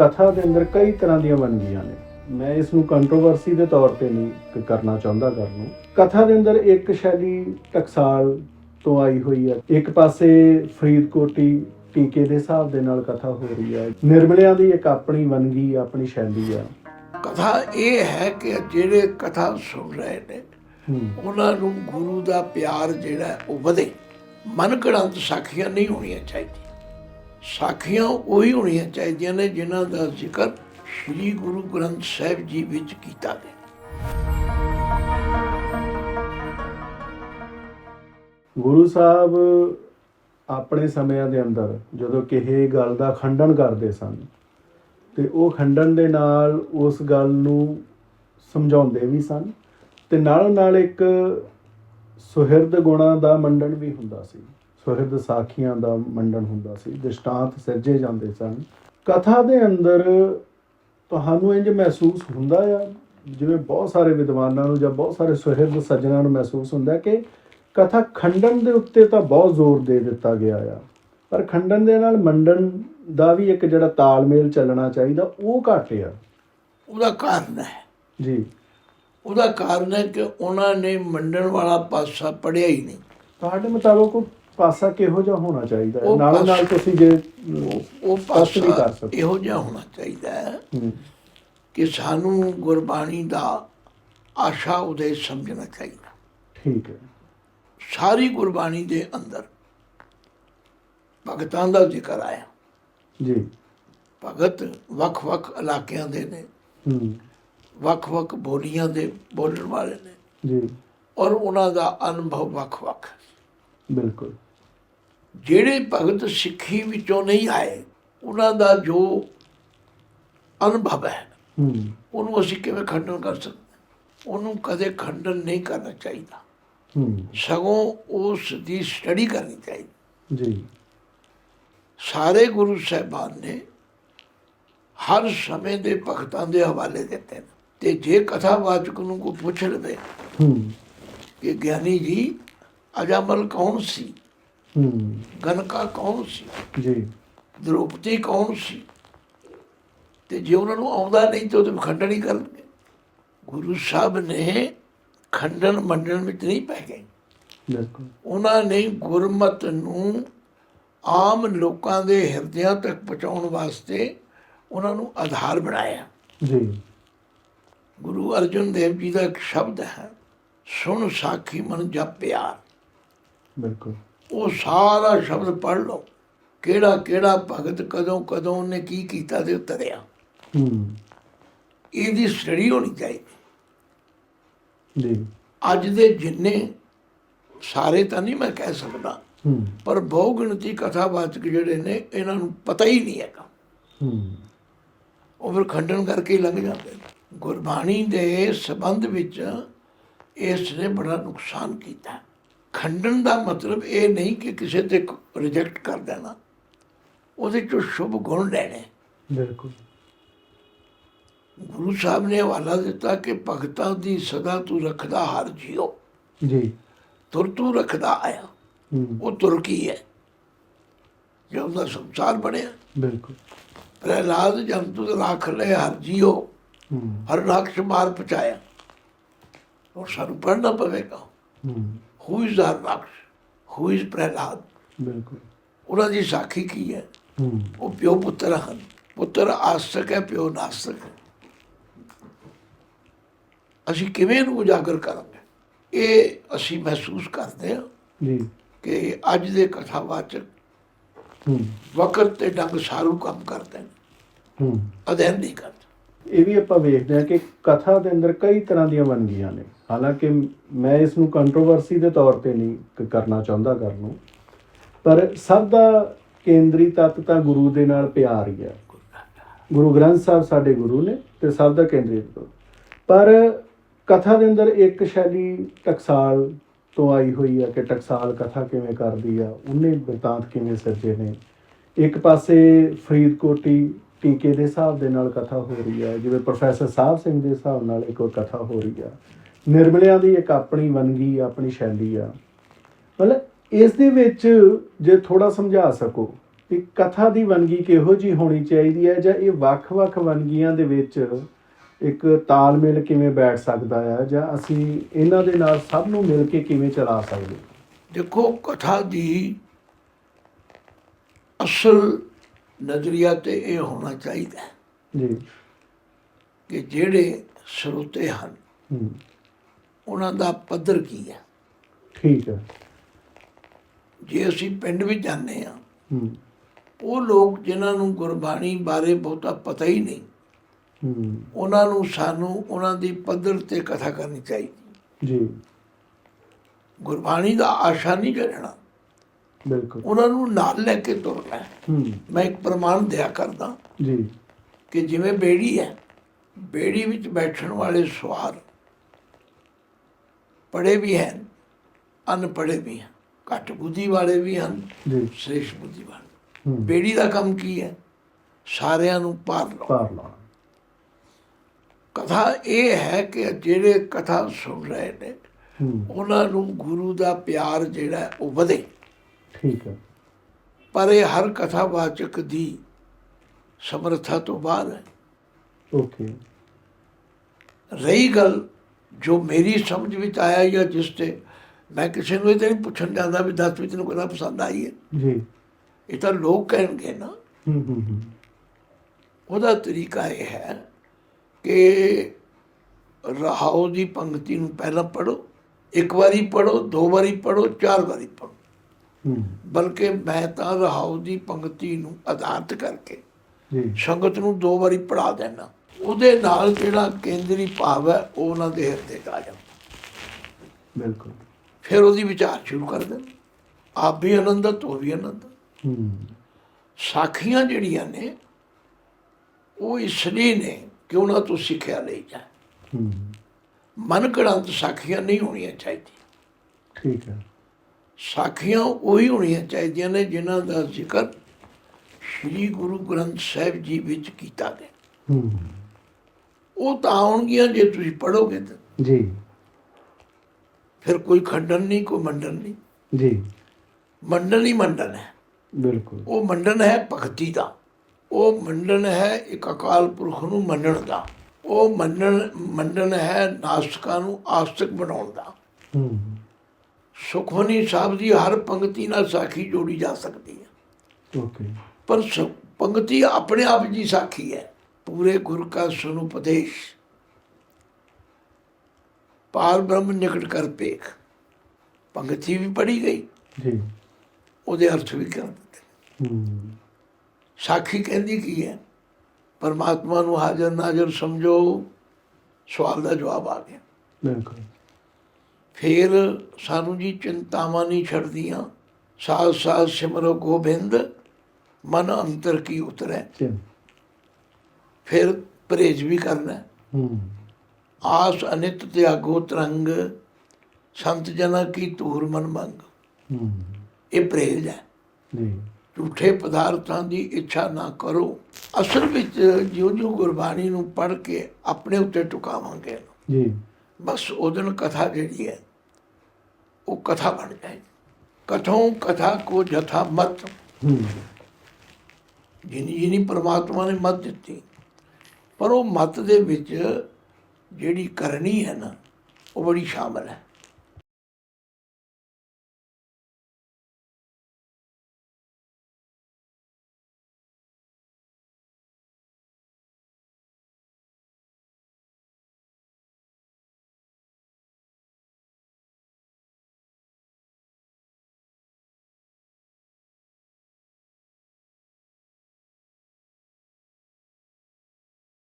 ਕਥਾ ਦੇ ਅੰਦਰ ਕਈ ਤਰ੍ਹਾਂ ਦੀਆਂ ਵੰਨਗੀਆਂ ਨੇ। ਮੈਂ ਇਸ ਨੂੰ ਕੰਟਰੋਵਰਸੀ ਦੇ ਤੌਰ ਤੇ ਨਹੀਂ ਕਰਨਾ ਚਾਹੁੰਦਾ ਕਰਨ ਨੂੰ। ਕਥਾ ਦੇ ਅੰਦਰ ਇੱਕ ਸ਼ੈਲੀ ਟਕਸਾਲ ਤੋਂ ਆਈ ਹੋਈ ਹੈ। ਇੱਕ ਪਾਸੇ ਫਰੀਦਕੋਟੀ ਟੀਕੇ ਦੇ ਹਿਸਾਬ ਦੇ ਨਾਲ ਕਥਾ ਹੋ ਰਹੀ ਹੈ। ਨਿਰਮਲਿਆਂ ਦੀ ਇੱਕ ਆਪਣੀ ਵੰਨਗੀ ਆਪਣੀ ਸ਼ੈਲੀ ਆ ਕਥਾ ਇਹ ਹੈ ਕਿ ਜਿਹੜੇ ਕਥਾ ਸੁਣ ਰਹੇ ਨੇ ਹੂੰ। ਉਹਨਾਂ ਨੂੰ ਗੁਰੂ ਦਾ ਪਿਆਰ ਜਿਹੜਾ ਹੈ ਉਹ ਵਧੇ। ਮਨ ਘੜੰਤ ਸਾਖੀਆਂ ਨਹੀਂ ਹੋਣੀਆਂ ਚਾਹੀਦੀਆਂ। ਸਾਖੀਆਂ ਉਹੀ ਹੋਣੀਆਂ ਚਾਹੀਦੀਆਂ ਨੇ ਜਿਨ੍ਹਾਂ ਦਾ ਜ਼ਿਕਰ ਸ੍ਰੀ ਗੁਰੂ ਗ੍ਰੰਥ ਸਾਹਿਬ ਜੀ ਵਿੱਚ ਕੀਤਾ ਗਿਆ। ਗੁਰੂ ਸਾਹਿਬ ਆਪਣੇ ਸਮਿਆਂ ਦੇ ਅੰਦਰ ਜਦੋਂ ਕਿਸੇ ਗੱਲ ਦਾ ਖੰਡਨ ਕਰਦੇ ਸਨ ਤੇ ਉਹ ਖੰਡਨ ਦੇ ਨਾਲ ਉਸ ਗੱਲ ਨੂੰ ਸਮਝਾਉਂਦੇ ਵੀ ਸਨ ਤੇ ਨਾਲ ਨਾਲ ਇੱਕ ਸੁਹਿਰਦ ਗੁਣਾ ਦਾ ਮੰਡਣ ਵੀ ਹੁੰਦਾ ਸੀ। ਸੁਹਿਰਦ ਸਾਖੀਆਂ ਦਾ ਮੰਡਨ ਹੁੰਦਾ ਸੀ ਦ੍ਰਿਸ਼ਟਾਂਤ ਸਿਰਜੇ ਜਾਂਦੇ ਸਨ। ਕਥਾ ਦੇ ਅੰਦਰ ਤੁਹਾਨੂੰ ਇੰਜ ਮਹਿਸੂਸ ਹੁੰਦਾ ਆ ਜਿਵੇਂ ਬਹੁਤ ਸਾਰੇ ਵਿਦਵਾਨਾਂ ਨੂੰ ਜਾਂ ਬਹੁਤ ਸਾਰੇ ਸੁਹਿਰਦ ਸੱਜਣਾ ਨੂੰ ਮਹਿਸੂਸ ਹੁੰਦਾ ਕਿ ਕਥਾ ਖੰਡਨ ਦੇ ਉੱਤੇ ਤਾਂ ਬਹੁਤ ਜ਼ੋਰ ਦੇ ਦਿੱਤਾ ਗਿਆ ਆ। ਪਰ ਖੰਡਨ ਦੇ ਨਾਲ ਮੰਡਨ ਦਾ ਵੀ ਇੱਕ ਜਿਹੜਾ ਤਾਲਮੇਲ ਚੱਲਣਾ ਚਾਹੀਦਾ ਉਹ ਘੱਟ ਆ। ਉਹਦਾ ਕਾਰਨ ਹੈ। ਜੀ। ਉਹਦਾ ਕਾਰਨ ਹੈ ਕਿ ਉਹਨਾਂ ਨੇ ਮੰਡਣ ਵਾਲਾ ਪਾਸਾ ਪੜਿਆ ਹੀ ਨਹੀਂ। ਤੁਹਾਡੇ ਮੁਤਾਬਕ ਪਾਸਾ ਕਿਹੋ ਜਿਹਾ ਹੋਣਾ ਚਾਹੀਦਾ ਹੈ? ਉਹ ਨਾਲ ਨਾਲ ਪਾਸਾ- ਤੁਸੀਂ ਜੇ ਉਹ ਸਪਸ਼ਟ ਵੀ ਕਰ ਪਾਸਾ ਸਕਦੇ ਇਹੋ ਜਿਹਾ ਹੋਣਾ ਚਾਹੀਦਾ ਹੈ ਹੂੰ, ਕਿ ਸਾਨੂੰ ਗੁਰਬਾਣੀ ਦਾ ਆਸ਼ਾ ਉਦੇ ਸਮਝਣਾ ਚਾਹੀਦਾ। ਠੀਕ ਹੈ। ਸਾਰੀ ਗੁਰਬਾਣੀ ਦੇ ਅੰਦਰ ਭਗਤਾਂ ਦਾ ਜ਼ਿਕਰ ਆਇਆ। ਜੀ। ਭਗਤ ਵੱਖ-ਵੱਖ ਇਲਾਕਿਆਂ ਦੇ ਨੇ। ਹੂੰ। ਵੱਖ-ਵੱਖ ਬੋਲੀਆਂ ਦੇ ਬੋਲਣ ਵਾਲੇ ਨੇ। ਜੀ। ਔਰ ਉਹਨਾਂ ਦਾ ਅਨੁਭਵ ਵੱਖ-ਵੱਖ ਬਿਲਕੁਲ। ਜਿਹੜੇ ਭਗਤ ਸਿੱਖੀ ਵਿੱਚੋਂ ਨਹੀਂ ਆਏ ਉਹਨਾਂ ਦਾ ਜੋ ਅਨੁਭਵ ਹੈ ਹੂੰ। ਉਹਨੂੰ ਅਸੀਂ ਕਿਵੇਂ ਖੰਡਨ ਕਰ ਸਕਦੇ? ਉਹਨੂੰ ਕਦੇ ਖੰਡਨ ਨਹੀਂ ਕਰਨਾ ਚਾਹੀਦਾ। ਹੂੰ। ਸਗੋਂ ਉਸ ਦੀ ਸਟੱਡੀ ਕਰਨੀ ਚਾਹੀਦੀ। ਜੀ। ਸਾਰੇ ਗੁਰੂ ਸਾਹਿਬਾਨ ਨੇ ਹਰ ਸਮੇਂ ਦੇ ਭਗਤਾਂ ਦੇ ਹਵਾਲੇ ਦਿੱਤੇ ਨੇ। ਤੇ ਜੇ ਕਥਾਵਾਚਕ ਨੂੰ ਕੋਈ ਪੁੱਛ ਲਵੇ ਹੂੰ। ਕਿ ਗਿਆਨੀ ਜੀ ਅਜਾਮਲ ਕੌਣ ਸੀ? ਹੂੰ। ਗਨਕਾ ਕੌਣ ਸੀ? ਜੀ। ਦ੍ਰੋਪਦੀ ਕੌਣ ਸੀ? ਤੇ ਜੇ ਉਹਨਾਂ ਨੂੰ ਆਉਂਦਾ ਨਹੀਂ ਤਾਂ ਉਹਦੇ ਖੰਡਨ ਹੀ ਕਰਨਗੇ। ਗੁਰੂ ਸਾਹਿਬ ਨੇ ਖੰਡਨ ਮੰਡਣ ਵਿੱਚ ਨਹੀਂ ਪੈ ਗਏ। ਬਿਲਕੁਲ। ਉਹਨਾਂ ਨੇ ਗੁਰਮਤ ਨੂੰ ਆਮ ਲੋਕਾਂ ਦੇ ਹਿਰਦਿਆਂ ਤੱਕ ਪਹੁੰਚਾਉਣ ਵਾਸਤੇ ਉਹਨਾਂ ਨੂੰ ਆਧਾਰ ਬਣਾਇਆ। ਜੀ। ਗੁਰੂ ਅਰਜਨ ਦੇਵ ਜੀ ਦਾ ਇੱਕ ਸ਼ਬਦ ਹੈ ਸੁਣ ਸਾਖੀ ਮਨ ਜਪ ਪਿਆਰ। ਬਿਲਕੁਲ। ਉਹ ਸਾਰਾ ਸ਼ਬਦ ਪੜ੍ਹ ਲਓ। ਕਿਹੜਾ ਕਿਹੜਾ ਭਗਤ ਕਦੋਂ ਕਦੋਂ ਉਹਨੇ ਕੀ ਕੀਤਾ ਤੇ ਉਤਰਿਆ। ਹੂੰ। ਇਹਦੀ ਸਟੱਡੀ ਹੋਣੀ ਚਾਹੀਦੀ। ਜੀ। ਅੱਜ ਦੇ ਜਿੰਨੇ ਸਾਰੇ ਤਾਂ ਨਹੀਂ ਮੈਂ ਕਹਿ ਸਕਦਾ। ਹੂੰ। ਪਰ ਬਹੁ ਗਿਣਤੀ ਕਥਾਵਾਚਕ ਜਿਹੜੇ ਨੇ ਇਹਨਾਂ ਨੂੰ ਪਤਾ ਹੀ ਨਹੀਂ ਹੈਗਾ। ਹੂੰ। ਉਹ ਫਿਰ ਖੰਡਨ ਕਰਕੇ ਹੀ ਲੰਘ ਜਾਂਦੇ ਗੁਰਬਾਣੀ ਦੇ ਸਬੰਧ ਵਿੱਚ ਇਸ ਨੇ ਬੜਾ ਨੁਕਸਾਨ ਕੀਤਾ। ਖੰਡਨ ਦਾ ਮਤਲਬ ਇਹ ਨਹੀਂ ਕਿ ਕਿਸੇ ਤੇ ਰਿਜੈਕਟ ਕਰ ਦੇਣਾ। ਉਹਦੇ ਚੋਂ ਸ਼ੁਭ ਗੁਣ ਲੈਣੇ। ਬਿਲਕੁਲ। ਗੁਰੂ ਸਾਹਿਬ ਨੇ ਹਵਾਲਾ ਦਿੱਤਾ ਕਿ ਭਗਤਾਂ ਦੀ ਸਦਾ ਤੂੰ ਰੱਖਦਾ ਹਰ ਜੀਓ। ਜੀ। ਤੁਰ ਤੂੰ ਰੱਖਦਾ ਆਇਆ। ਉਹ ਤੁਰ ਕੀ ਹੈ? ਜੋ ਉਹਦਾ ਸੰਸਾਰ ਬਣਿਆ। ਬਿਲਕੁਲ। ਪ੍ਰਹਿਲਾਦ ਜੰਤੂ ਦਾ ਲੱਖ ਲੈ ਹਰ ਹੂੰ। ਹਰ ਰਾਖਸ਼ ਮਾਰ ਪਚਾਇਆ। ਉਹ ਸਾਨੂੰ ਪੜ੍ਹਨਾ ਪਵੇਗਾ। Who is the rakshas who is Prahlad. ਬਿਲਕੁਲ। ਉਹਨਾਂ ਦੀ ਸਾਖੀ ਕੀ ਹੈ? ਉਹ ਪਿਓ ਪੁੱਤਰ ਹਨ। ਪੁੱਤਰ ਆਸਤਕ ਹੈ ਪਿਓ ਨਾਸਤਕ ਹੈ। ਅਸੀਂ ਕਿਵੇਂ ਇਹਨੂੰ ਉਜਾਗਰ ਕਰਾਂਗੇ? ਇਹ ਅਸੀਂ ਮਹਿਸੂਸ ਕਰਦੇ ਹਾਂ ਜੀ। ਕਿ ਅੱਜ ਦੇ ਕਥਾਵਾਚਕ ਵਕਤ ਤੇ ਡੰਗ ਸਾਰੂ ਕੰਮ ਕਰਦੇ ਨੇ। ਹੂੰ। ਅਧਿਐਨ ਨਹੀਂ ਕਰਦੇ। ਇਹ ਵੀ ਆਪਾਂ ਵੇਖਦੇ ਹਾਂ ਕਿ ਕਥਾ ਦੇ ਅੰਦਰ ਕਈ ਤਰ੍ਹਾਂ ਦੀਆਂ ਵੰਨਗੀਆਂ ਨੇ। ਹਾਲਾਂਕਿ ਮੈਂ ਇਸ ਨੂੰ ਕੰਟਰੋਵਰਸੀ ਦੇ ਤੌਰ ਤੇ ਨਹੀਂ ਕਰਨਾ ਚਾਹੁੰਦਾ ਕਰਨ ਨੂੰ। ਪਰ ਸਭ ਦਾ ਕੇਂਦਰੀ ਤੱਤ ਤਾਂ ਗੁਰੂ ਦੇ ਨਾਲ ਪਿਆਰ ਹੀ ਹੈ। ਗੁਰੂ ਗ੍ਰੰਥ ਸਾਹਿਬ ਸਾਡੇ ਗੁਰੂ ਨੇ ਤੇ ਸਭ ਦਾ ਕੇਂਦਰੀ ਪਰ ਕਥਾ ਦੇ ਅੰਦਰ ਇੱਕ ਸ਼ੈਲੀ ਟਕਸਾਲ ਤੋਂ ਆਈ ਹੋਈ ਹੈ ਕਿ ਟਕਸਾਲ ਕਥਾ ਕਿਵੇਂ ਕਰਦੀ ਆ, ਉਹਨੇ ਬਿਰਤਾਂਤ ਕਿਵੇਂ ਸਿਰਜੇ ਨੇ। ਇੱਕ ਪਾਸੇ ਫਰੀਦਕੋਟੀ ਟੀਕੇ ਦੇ ਹਿਸਾਬ ਦੇ ਨਾਲ ਕਥਾ ਹੋ ਰਹੀ ਹੈ, ਜਿਵੇਂ ਪ੍ਰੋਫੈਸਰ ਸਾਹਿਬ ਸਿੰਘ ਦੇ ਹਿਸਾਬ ਨਾਲ ਇੱਕ ਹੋਰ ਕਥਾ ਹੋ ਰਹੀ ਆ। ਨਿਰਮਲਿਆਂ ਦੀ ਇੱਕ ਆਪਣੀ ਵਨਗੀ, ਆਪਣੀ ਸ਼ੈਲੀ ਆ। ਮਤਲਬ ਇਸ ਦੇ ਵਿੱਚ ਜੇ ਥੋੜਾ ਸਮਝਾ ਸਕੋ ਇੱਕ ਕਥਾ ਦੀ ਵੰਨਗੀ ਕਿਹੋ ਜੀ ਹੋਣੀ ਚਾਹੀਦੀ ਹੈ, ਜਾਂ ਇਹ ਵੱਖ-ਵੱਖ ਵਨਗੀਆਂ ਦੇ ਵਿੱਚ ਇੱਕ ਤਾਲਮੇਲ ਕਿਵੇਂ ਬੈਠ ਸਕਦਾ ਆ, ਜਾਂ ਅਸੀਂ ਇਹਨਾਂ ਦੇ ਨਾਲ ਸਭ ਨੂੰ ਮਿਲ ਕੇ ਕਿਵੇਂ ਚਲਾ ਸਕਦੇ ਦੇਖੋ, ਕਥਾ ਦੀ ਅਸਲ ਨਜ਼ਰੀਆ ਤੇ ਇਹ ਹੋਣਾ ਚਾਹੀਦਾ ਜੀ। ਕਿ ਜਿਹੜੇ ਸਰੋਤੇ ਹਨ ਉਹਨਾਂ ਦਾ ਪੱਧਰ ਕੀ ਹੈ? ਠੀਕ ਹੈ। ਜੇ ਅਸੀਂ ਪਿੰਡ ਵਿੱਚ ਜਾਂਦੇ ਹਾਂ ਹੂੰ। ਉਹ ਲੋਕ ਜਿਨ੍ਹਾਂ ਨੂੰ ਗੁਰਬਾਣੀ ਬਾਰੇ ਬਹੁਤਾ ਪਤਾ ਹੀ ਨਹੀਂ ਉਹਨਾਂ ਨੂੰ ਸਾਨੂੰ ਉਹਨਾਂ ਦੀ ਪੱਧਰ ਤੇ ਕਥਾ ਕਰਨੀ ਚਾਹੀਦੀ। ਜੀ। ਗੁਰਬਾਣੀ ਦਾ ਆਸ਼ਾ ਨਹੀਂ ਕਰਨਾ। ਬਿਲਕੁਲ। ਉਹਨਾਂ ਨੂੰ ਨਾਲ ਲੈ ਕੇ ਤੁਰਨਾ ਹੈ। ਮੈਂ ਇੱਕ ਪ੍ਰਮਾਣ ਦਿਆ ਕਰਦਾ ਜੀ। ਕਿ ਜਿਵੇਂ ਬੇੜੀ ਹੈ ਬੇੜੀ ਵਿੱਚ ਬੈਠਣ ਵਾਲੇ ਸਵਾਰ ਪੜੇ ਵੀ ਹਨ ਅਨਪੜ੍ਹੇ ਵੀ ਹਨ ਘੱਟ ਬੁੱਧੀ ਵਾਲੇ ਵੀ ਹਨ ਜੀ। ਸ੍ਰੇਸ਼ਟ ਬੁੱਧੀ ਵਾਲੇ। ਬੇੜੀ ਦਾ ਕੰਮ ਕੀ ਹੈ? ਸਾਰਿਆਂ ਨੂੰ ਪਾਰ ਲਾਉਣਾ ਕਥਾ ਇਹ ਹੈ ਕਿ ਜਿਹੜੇ ਕਥਾ ਸੁਣ ਰਹੇ ਨੇ ਉਹਨਾਂ ਨੂੰ ਗੁਰੂ ਦਾ ਪਿਆਰ ਜਿਹੜਾ ਉਹ ਵਧੇ। ਠੀਕ ਹੈ। ਪਰ ਇਹ ਹਰ ਕਥਾਵਾਚਕ ਦੀ ਸਮਰੱਥਾ ਤੋਂ ਬਾਹਰ ਹੈ। ਓਕੇ। ਰਹੀ ਗੱਲ ਜੋ ਮੇਰੀ ਸਮਝ ਵਿੱਚ ਆਇਆ ਜਾਂ ਜਿਸ ਤੇ ਮੈਂ ਕਿਸੇ ਨੂੰ ਇਹ ਤਾਂ ਨਹੀਂ ਪੁੱਛਣ ਜਾਂਦਾ ਵੀ ਦੱਸ ਵੀ ਤੈਨੂੰ ਕਿਹੜਾ ਪਸੰਦ ਆਈ ਹੈ। ਜੀ। ਇਹ ਤਾਂ ਲੋਕ ਕਹਿਣਗੇ ਨਾ। ਹੂੰ ਹੂੰ ਹੂੰ। ਉਹਦਾ ਤਰੀਕਾ ਇਹ ਹੈ ਕਿ ਰਹਾਉ ਦੀ ਪੰਕਤੀ ਨੂੰ ਪਹਿਲਾਂ ਪੜੋ ਇੱਕ ਵਾਰੀ ਪੜੋ ਦੋ ਵਾਰੀ ਪੜੋ ਚਾਰ ਵਾਰੀ ਪੜੋ ਬਲਕਿ ਮੈਂ ਤਾਂ ਰਹਾਉ ਦੀ ਪੰਕਤੀ ਨੂੰ ਆਧਾਰਿਤ ਕਰਕੇ ਜੀ। ਸੰਗਤ ਨੂੰ ਦੋ ਵਾਰੀ ਪੜਾ ਦੇਣਾ ਉਹਦੇ ਨਾਲ ਜਿਹੜਾ ਕੇਂਦਰੀ ਭਾਵ ਹੈ ਉਹ ਉਹਨਾਂ ਦੇ ਹਿਰਦੇ 'ਚ ਆ ਜਾਂਦਾ। ਬਿਲਕੁਲ। ਫਿਰ ਉਹਦੀ ਵਿਚਾਰ ਸ਼ੁਰੂ ਕਰ ਦੇਣ ਆਪ ਵੀ ਆਨੰਦਤ ਉਹ ਵੀ ਆਨੰਦਤ ਹੂੰ। ਸਾਖੀਆਂ ਜਿਹੜੀਆਂ ਨੇ ਉਹ ਇਸ ਲਈ ਨੇ ਕਿ ਉਹਨਾਂ ਤੋਂ ਸਿੱਖਿਆ ਲਈ ਜਾ ਹੂੰ। ਮਨ ਗੜੰਤ ਸਾਖੀਆਂ ਨਹੀਂ ਹੋਣੀਆਂ ਚਾਹੀਦੀਆਂ। ਠੀਕ ਹੈ। ਸਾਖੀਆਂ ਉਹੀ ਹੋਣੀਆਂ ਚਾਹੀਦੀਆਂ ਨੇ ਜਿਨ੍ਹਾਂ ਦਾ ਜ਼ਿਕਰ ਸ੍ਰੀ ਗੁਰੂ ਗ੍ਰੰਥ ਸਾਹਿਬ ਜੀ ਵਿੱਚ ਕੀਤਾ ਗਿਆ। ਉਹ ਤਾਂ ਆਉਣਗੀਆਂ ਜੇ ਤੁਸੀਂ ਪੜੋਗੇ ਤਾਂ। ਜੀ। ਫਿਰ ਕੋਈ ਖੰਡਨ ਨਹੀਂ ਕੋਈ ਮੰਡਨ ਨਹੀਂ। ਜੀ। ਮੰਡਨ ਹੀ ਮੰਡਨ ਹੈ। ਬਿਲਕੁਲ। ਉਹ ਮੰਡਨ ਹੈ ਭਗਤੀ ਦਾ। ਉਹ ਮੰਡਨ ਹੈ ਇੱਕ ਅਕਾਲ ਪੁਰਖ ਨੂੰ ਮੰਨਣ ਦਾ। ਉਹ ਮੰਨਣ ਮੰਡਨ ਹੈ ਨਾਸਕਾਂ ਨੂੰ ਆਸਤਕ ਬਣਾਉਣ ਦਾ। ਹੂੰ। ਸੁਖਮਨੀ ਸਾਹਿਬ ਦੀ ਹਰ ਪੰਕਤੀ ਨਾਲ ਸਾਖੀ ਜੋੜੀ ਜਾ ਸਕਦੀ ਹੈ। ਓਕੇ ਪਰ ਪੰਕਤੀ ਆਪਣੇ ਆਪ ਜੀ ਸਾਖੀ ਹੈ। ਪੂਰੇ ਗੁਰ ਕਾ ਸੁਨ ਉਪਦੇਸ਼ ਪਾਰ ਬ੍ਰਹਮ ਨਿਕਟ ਕਰ ਪੇਖ ਪੰਕਤੀ ਵੀ ਪੜੀ ਗਈ। ਜੀ। ਉਹਦੇ ਅਰਥ ਵੀ ਕਰ ਦਿੱਤੇ। ਸਾਖੀ ਕਹਿੰਦੀ ਕੀ ਹੈ? ਪਰਮਾਤਮਾ ਨੂੰ ਹਾਜ਼ਰ ਨਾਜ਼ਰ ਸਮਝੋ। ਸਵਾਲ ਦਾ ਜਵਾਬ ਆ ਗਿਆ। ਬਿਲਕੁਲ। ਫਿਰ ਸਾਨੂੰ ਜੀ ਚਿੰਤਾਵਾਂ ਨਹੀਂ ਛੱਡਦੀਆਂ। ਸਾਥ ਸਾਥ ਸਿਮਰੋ ਗੋਬਿੰਦ ਮਨ ਅੰਤਰ ਕੀ ਉਤਰੈ। ਫਿਰ ਪਰਹੇਜ਼ ਵੀ ਕਰਨਾ। ਹੈ। ਆਸ ਅਨਿਤ ਤਿਆਗੋ ਤਰੰਗ ਸੰਤ ਜਨਾ ਕੀ ਤੂਰ ਮਨ ਮੰਗ। ਹੂੰ। ਇਹ ਪਰਹੇਜ਼ ਹੈ। ਜੀ। ਝੂਠੇ ਪਦਾਰਥਾਂ ਦੀ ਇੱਛਾ ਨਾ ਕਰੋ। ਅਸਲ ਵਿੱਚ ਜਿਉਂ ਜਿਉਂ ਗੁਰਬਾਣੀ ਨੂੰ ਪੜ੍ਹ ਕੇ ਆਪਣੇ ਉੱਤੇ ਟੁਕਾਵਾਂਗੇ। ਜੀ। ਬਸ ਉਹ ਦਿਨ ਕਥਾ ਜਿਹੜੀ ਹੈ। ਉਹ ਕਥਾ ਬਣ ਜਾਏ। ਕਥੋਂ ਕਥਾ ਕੋ ਜਥਾ ਮਤ। ਹੂੰ ਜਿਨੀ ਜਿਨੀ ਪ੍ਰਮਾਤਮਾ ਨੇ ਮਤ ਦਿੱਤੀ। ਪਰ ਉਹ ਮਤ ਦੇ ਵਿੱਚ ਜਿਹੜੀ ਕਰਨੀ ਹੈ ਨਾ, ਉਹ ਬੜੀ ਸ਼ਾਮਲ ਹੈ।